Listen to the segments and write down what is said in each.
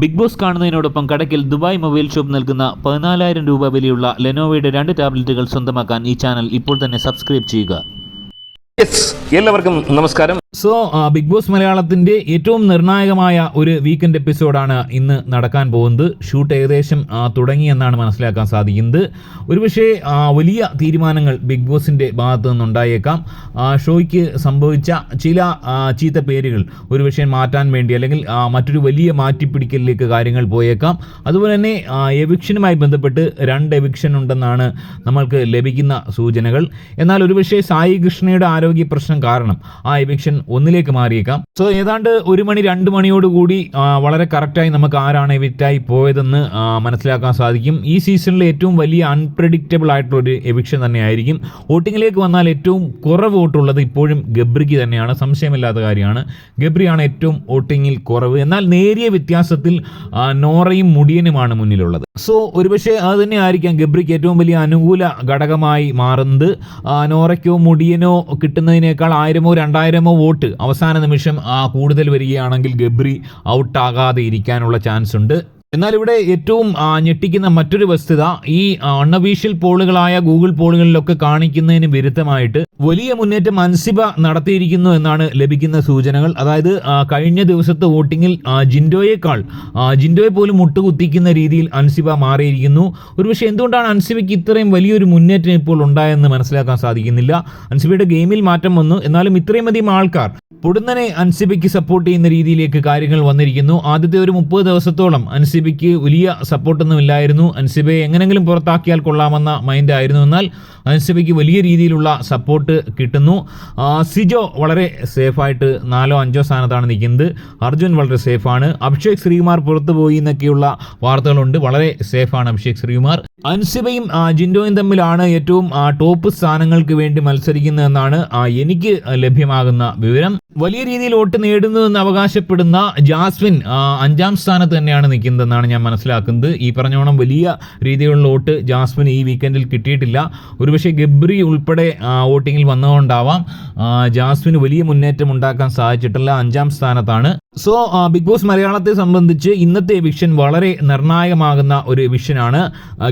Big Boss കാണുന്നതിനോടൊപ്പം കടക്കിൽ Dubai mobile shop നൽകുന്ന പതിനാലായിരം രൂപ വിലയുള്ള ലെനോവയുടെ രണ്ട് ടാബ്ലറ്റുകൾ സ്വന്തമാക്കാൻ ഈ ചാനൽ ഇപ്പോൾ തന്നെ സബ്സ്ക്രൈബ് ചെയ്യുക. എല്ലാവർക്കും നമസ്കാരം. സോ ബിഗ് ബോസ് മലയാളത്തിന്റെ ഏറ്റവും നിർണായകമായ ഒരു വീക്കെൻഡ് എപ്പിസോഡാണ് ഇന്ന് നടക്കാൻ പോകുന്നത്. ഷൂട്ട് ഏകദേശം തുടങ്ങിയെന്നാണ് മനസ്സിലാക്കാൻ സാധിക്കുന്നത്. ഒരുപക്ഷെ വലിയ തീരുമാനങ്ങൾ ബിഗ് ബോസിന്റെ ഭാഗത്തു നിന്നുണ്ടായേക്കാം. ഷോയ്ക്ക് സംഭവിച്ച ചില ചീത്ത പേരുകൾ ഒരുപക്ഷെ മാറ്റാൻ വേണ്ടി അല്ലെങ്കിൽ മറ്റൊരു വലിയ മാറ്റിപ്പിടിക്കലിലേക്ക് കാര്യങ്ങൾ പോയേക്കാം. അതുപോലെ തന്നെ എവിക്ഷനുമായി ബന്ധപ്പെട്ട് രണ്ട് എവിക്ഷൻ ഉണ്ടെന്നാണ് നമ്മൾക്ക് ലഭിക്കുന്ന സൂചനകൾ. എന്നാൽ ഒരുപക്ഷെ സായി കൃഷ്ണയുടെ ആരോഗ്യ പ്രശ്നം കാരണം ആ എവിക്ഷൻ ഒന്നിലേക്ക് മാറിയേക്കാം. സോ ഏതാണ്ട് ഒരു മണി രണ്ട് മണിയോടുകൂടി കൂടി വളരെ കറക്റ്റായി നമുക്ക് ആരാണ് എവിക്റ്റായി പോയതെന്ന് മനസ്സിലാക്കാൻ സാധിക്കും. ഈ സീസണിലെ ഏറ്റവും വലിയ അൺപ്രഡിക്റ്റബിൾ ആയിട്ടുള്ള ഒരു എവിക്ഷൻ തന്നെയായിരിക്കും. വോട്ടിങ്ങിലേക്ക് വന്നാൽ ഏറ്റവും കുറവ് വോട്ടുള്ളത് ഇപ്പോഴും ഗബ്രിക്ക് തന്നെയാണ്. സംശയമില്ലാത്ത കാര്യമാണ്. ഗബ്രിയാണ് ഏറ്റവും വോട്ടിങ്ങിൽ കുറവ്. എന്നാൽ നേരിയ വ്യത്യാസത്തിൽ നോറയും മുടിയനുമാണ് മുന്നിലുള്ളത്. സോ ഒരുപക്ഷെ അത് തന്നെ ആയിരിക്കാം ഗബ്രിക്ക് ഏറ്റവും വലിയ അനുകൂല ഘടകമായി മാറുന്നത്. നോറയ്ക്കോ മുടിയനോ കിട്ടുന്നതിനേക്കാൾ ആയിരമോ രണ്ടായിരമോ വോട്ട് അവസാന നിമിഷം കൂടുതൽ വരികയാണെങ്കിൽ ഗബ്രി ഔട്ടാകാതെ ഇരിക്കാനുള്ള ചാൻസ് ഉണ്ട് എന്നാൽ ഇവിടെ ഏറ്റവും ഞെട്ടിക്കുന്ന മറ്റൊരു വസ്തുത ഈ അൺഒഫീഷ്യൽ പോളുകളായ ഗൂഗിൾ പോളുകളിലൊക്കെ കാണിക്കുന്നതിന് വിരുദ്ധമായിട്ട് വലിയ മുന്നേറ്റം അൻസിബ നടത്തിയിരിക്കുന്നു എന്നാണ് ലഭിക്കുന്ന സൂചനകൾ. അതായത് കഴിഞ്ഞ ദിവസത്തെ വോട്ടിങ്ങിൽ ജിൻഡോയേക്കാൾ ജിൻഡോയെ പോലും മുട്ടുകുത്തിക്കുന്ന രീതിയിൽ അൻസിബ മാറിയിരിക്കുന്നു. ഒരുപക്ഷെ എന്തുകൊണ്ടാണ് അൻസിബയ്ക്ക് ഇത്രയും വലിയൊരു മുന്നേറ്റം ഇപ്പോൾ ഉണ്ടായെന്ന് മനസ്സിലാക്കാൻ സാധിക്കുന്നില്ല? അൻസിബയുടെ ഗെയിമിൽ മാറ്റം വന്നു. എന്നാലും ഇത്രയും അധികം ആൾക്കാർ പൊടുന്നനെ അൻസിബയ്ക്ക് സപ്പോർട്ട് ചെയ്യുന്ന രീതിയിലേക്ക് കാര്യങ്ങൾ വന്നിരിക്കുന്നു. ആദ്യത്തെ ഒരു മുപ്പത് ദിവസത്തോളം അൻസിബയ്ക്ക് വലിയ സപ്പോർട്ടൊന്നും ഇല്ലായിരുന്നു അൻസിബയെ എങ്ങനെങ്കിലും പുറത്താക്കിയാൽ കൊള്ളാമെന്ന മൈൻഡ് ആയിരുന്നു എന്നാൽ അൻസിബയ്ക്ക് വലിയ രീതിയിലുള്ള സപ്പോർട്ട് കിട്ടുന്നു. സിജോ വളരെ സേഫായിട്ട് നാലോ അഞ്ചോ സ്ഥാനത്താണ് നിൽക്കുന്നത്. അർജുൻ വളരെ സേഫാണ്. അഭിഷേക് ശ്രീകുമാർ പുറത്തു പോയി എന്നൊക്കെയുള്ള വാർത്തകളുണ്ട്. വളരെ സേഫാണ് അഭിഷേക് ശ്രീകുമാർ. അൻസിബയും ജിൻഡോയും തമ്മിലാണ് ഏറ്റവും ടോപ്പ് സ്ഥാനങ്ങൾക്ക് വേണ്ടി മത്സരിക്കുന്നതെന്നാണ് എനിക്ക് ലഭ്യമാകുന്ന വിവരം. വലിയ രീതിയിൽ വോട്ട് നേടുന്നുവെന്ന് അവകാശപ്പെടുന്ന ജാസ്മിൻ അഞ്ചാം സ്ഥാനത്ത് തന്നെയാണ് നിൽക്കുന്നതെന്നാണ് ഞാൻ മനസ്സിലാക്കുന്നത്. ഈ പറഞ്ഞോണം വലിയ രീതിയിലുള്ള വോട്ട് ജാസ്മിൻ ഈ വീക്കെൻഡിൽ കിട്ടിയിട്ടില്ല. ഒരുപക്ഷെ ഗബ്രി ഉൾപ്പെടെ വോട്ടിങ്ങിൽ വന്നതുകൊണ്ടാവാം ജാസ്മിന് വലിയ മുന്നേറ്റം ഉണ്ടാക്കാൻ സാധിച്ചിട്ടില്ല. അഞ്ചാം സ്ഥാനത്താണ്. സോ ബിഗ് ബോസ് മലയാളത്തെ സംബന്ധിച്ച് ഇന്നത്തെ എവിക്ഷൻ വളരെ നിർണായകമാകുന്ന ഒരു എവിഷനാണ്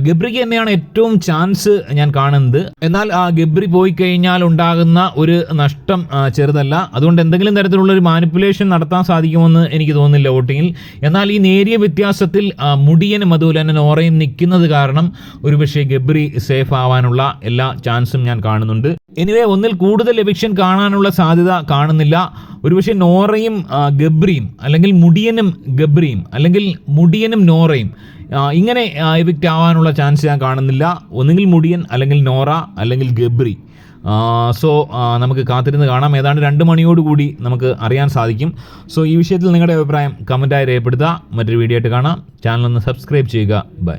ഗബ്രിക്ക് തന്നെയാണ് ഏറ്റവും ചാൻസ് ഞാൻ കാണുന്നത്. എന്നാൽ ആ ഗബ്രി പോയി കഴിഞ്ഞാൽ ഉണ്ടാകുന്ന ഒരു നഷ്ടം ചെറുതല്ല. അതുകൊണ്ട് എന്തെങ്കിലും തരത്തിലുള്ള ഒരു മാനിപ്പുലേഷൻ നടത്താൻ സാധിക്കുമെന്ന് എനിക്ക് തോന്നുന്നില്ല വോട്ടിങ്ങിൽ. എന്നാൽ ഈ നേരിയ വ്യത്യാസത്തിൽ മുടിയനും അതുപോലെ തന്നെ നോറയും നിൽക്കുന്നത് കാരണം ഒരുപക്ഷെ ഗബ്രി സേഫ് ആവാനുള്ള എല്ലാ ചാൻസും ഞാൻ കാണുന്നുണ്ട്. എനിവേ ഒന്നിൽ കൂടുതൽ എവിക്ഷൻ കാണാനുള്ള സാധ്യത കാണുന്നില്ല. ഒരുപക്ഷെ നോറയും ഗബ്രിയും അല്ലെങ്കിൽ മുടിയനും ഗബ്രിയും അല്ലെങ്കിൽ മുടിയനും നോറയും ഇങ്ങനെ എവിക്റ്റ് ആവാനുള്ള ചാൻസ് ഞാൻ കാണുന്നില്ല. ഒന്നുകിൽ മുടിയൻ അല്ലെങ്കിൽ നോറ അല്ലെങ്കിൽ ഗബ്രി. സോ നമുക്ക് കാത്തിരുന്ന് കാണാം. ഏതാണ്ട് രണ്ട് മണിയോടുകൂടി നമുക്ക് അറിയാൻ സാധിക്കും. സോ ഈ വിഷയത്തിൽ നിങ്ങളുടെ അഭിപ്രായം കമന്റായി രേഖപ്പെടുത്തുക. മറ്റൊരു വീഡിയോ ആയിട്ട് കാണാം. ചാനൽ ഒന്ന് സബ്സ്ക്രൈബ് ചെയ്യുക. ബൈ